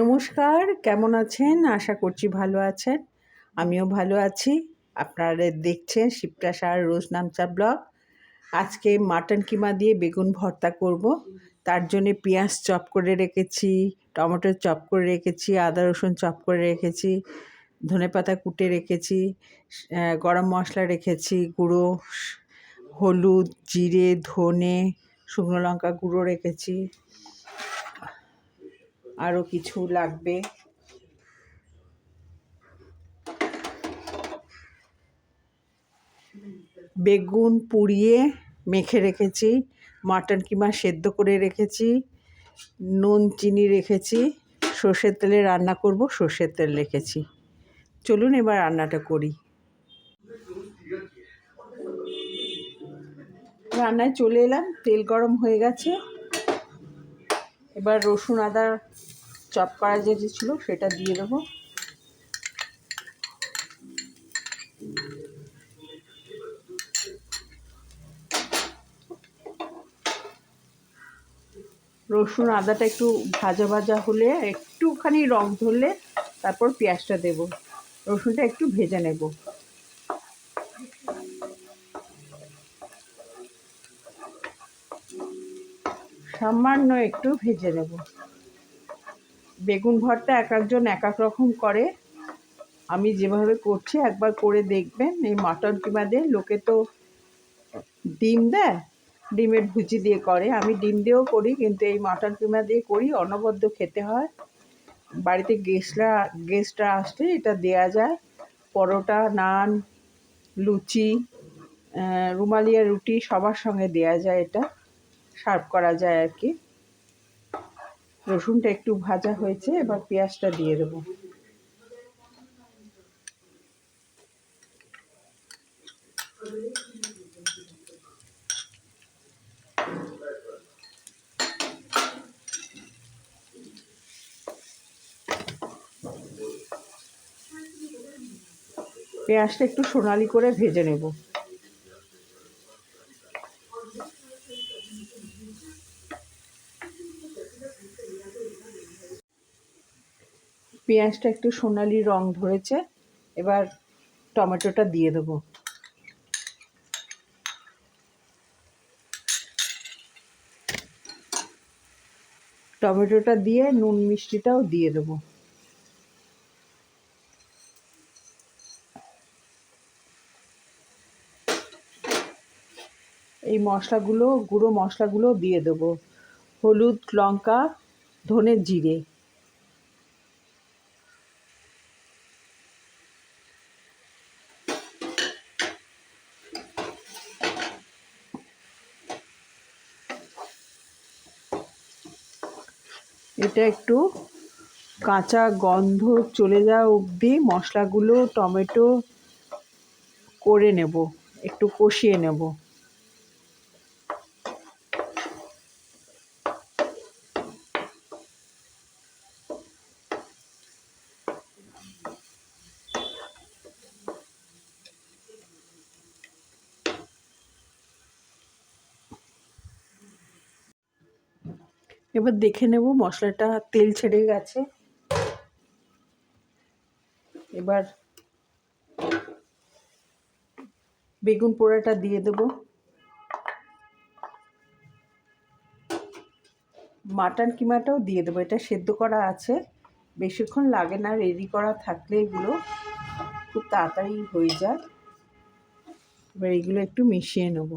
নমস্কার, কেমন আছেন? আশা করছি ভালো আছেন। আমিও ভালো আছি। আপনারা দেখছেন শিপ্রা সার রোজ নামচা ব্লগ। আজকে মাটন কিমা দিয়ে বেগুন ভর্তা করব। তার জন্যে পেঁয়াজ চপ করে রেখেছি, টমেটো চপ করে রেখেছি, আদা রসুন চপ করে রেখেছি ধনেপাতা কুটে রেখেছি গরম মশলা রেখেছি, গুঁড়ো, হলুদ, জিরে, ধনে, শুকনো লঙ্কা গুঁড়ো রেখেছি। আরও কিছু লাগবে। বেগুন পুড়িয়ে মেখে রেখেছি, মাটন কিমা সেদ্ধ করে রেখেছি, নুন, চিনি রেখেছি, সর্ষের তেলে রান্না করব, সর্ষের তেল রেখেছি। চলুন এবার রান্নাটা করি। রান্নায় চলে এলাম, তেল গরম হয়ে গেছে। এবার রসুন আদা চপ করা যে ছিল, সেটা দিয়ে দেবো। রসুন আদাটা একটু ভাজা ভাজা হলে, একটুখানি রং ধরলে তারপর পেঁয়াজটা দেব। রসুনটা একটু ভেজে নেব। সামান্য একটু ভেজে নেব। বেগুন ভর্তা এক একজন এক এক রকম করে। আমি যেভাবে করছি, একবার করে দেখবেন। এই মাটন কিমা দিয়ে লোকে তো ডিম দেয়, ডিমের ভুজি দিয়ে করে। আমি ডিম দিয়েও করি, কিন্তু এই মাটন কিমা দিয়ে করি, অনবদ্য খেতে হয়। বাড়িতে গেস্টরা গেস্টরা আসলে এটা দেয়া যায়। পরোটা, নান, লুচি রুমালিয়া রুটি সবার সঙ্গে দেয়া যায় এটা। সার্ভ করা যায় আর কি। রসুনটা একটু ভাজা হয়েছে, এবার পেঁয়াজটা দিয়ে দেবো। পেঁয়াজটা একটু সোনালি করে ভেজে নেব। পেঁয়াজটা একটু সোনালি রং ধরেছে, এবার টমেটোটা দিয়ে দেবো। টমেটোটা দিয়ে নুন মিষ্টিটাও দিয়ে দেবো। এই মশলাগুলো, গুঁড়ো মশলাগুলো দিয়ে দেবো। হলুদ, লঙ্কা, ধনে জিরে। এটা একটু কাঁচা গন্ধ চলে যাওয়া অবধি মশলাগুলো টমেটো করে নেব একটু কষিয়ে নেব। এবার দেখে নেব, মশলাটা তেল ছেড়ে গেছে। এবার বেগুন পোড়াটা দিয়ে দেব। মাটন কিমাটাও দিয়ে দেবো, এটা সেদ্ধ করা আছে। বেশিক্ষণ লাগে না রেডি করা থাকলে এগুলো খুব তাড়াতাড়ি হয়ে যায়। এবার এগুলো একটু মিশিয়ে নেব।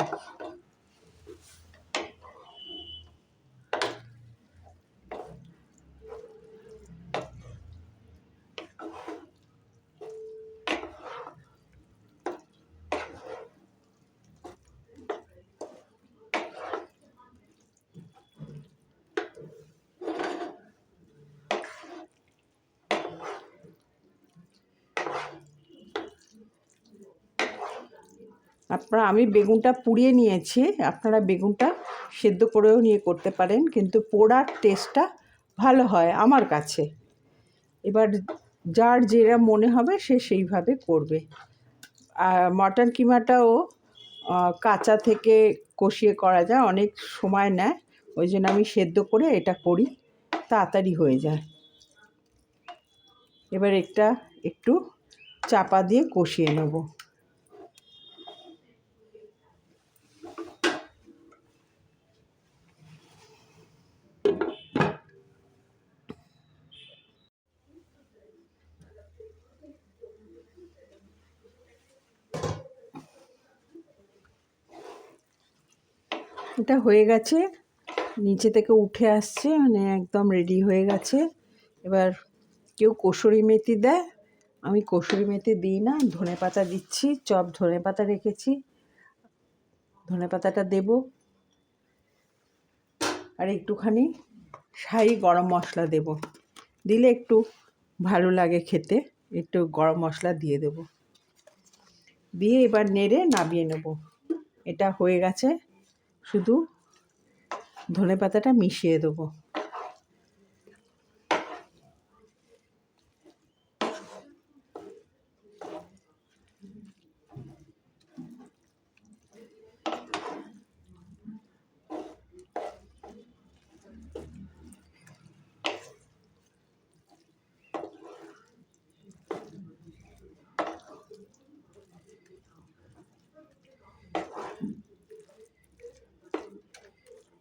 আপনারা, আমি বেগুনটা পুড়িয়ে নিয়েছি, আপনারা বেগুনটা সেদ্ধ করেও নিয়ে করতে পারেন, কিন্তু পোড়ার টেস্টটা ভালো হয় আমার কাছে। এবার যার যেটা মনে হবে, সে সেইভাবে করবে। আর মটন কিমাটাও কাঁচা থেকে কষিয়ে করা যায়, অনেক সময় নেয়, ওই জন্য আমি সেদ্ধ করে এটা করি, তাড়াতাড়ি হয়ে যায়। এবার একটা একটু চাপা দিয়ে কষিয়ে নেব। এটা হয়ে গেছে। নিচে থেকে উঠে আসছে মানে একদম রেডি হয়ে গেছে। এবার কেউ কসুরি মেথি দেয়। আমি কসুরি মেথি দিই না, ধনে পাতা দিচ্ছি, চপ ধনে পাতা রেখেছি। ধনে পাতাটা দেব। আর একটুখানি শাহি গরম মশলা দেব। দিলে একটু ভালো লাগে খেতে, একটু গরম মশলা দিয়ে দেব। দিয়ে এবার নেড়ে নামিয়ে নেব। এটা হয়ে গেছে। শুধু ধনে পাতাটা মিশিয়ে দেবো।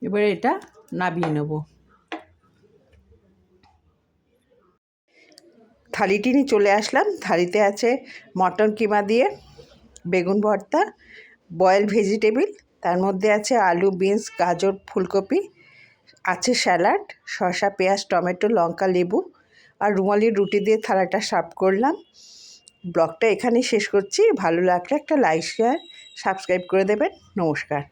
এবারে এটা নাবিয়ে নেব। থালিটি নিয়ে চলে আসলাম। থালিতে আছে মটন কিমা দিয়ে, বেগুন ভর্তা, বয়েল ভেজিটেবিল, তার মধ্যে আছে আলু, বিনস, গাজর, ফুলকপি, আছে স্যালাড, শসা, পেঁয়াজ, টমেটো, লঙ্কা, লেবু আর রুমালির রুটি দিয়ে থালাটা সার্ভ করলাম। ব্লগটা এখানেই শেষ করছি। ভালো লাগলে একটা লাইক, শেয়ার, সাবস্ক্রাইব করে দেবেন। নমস্কার।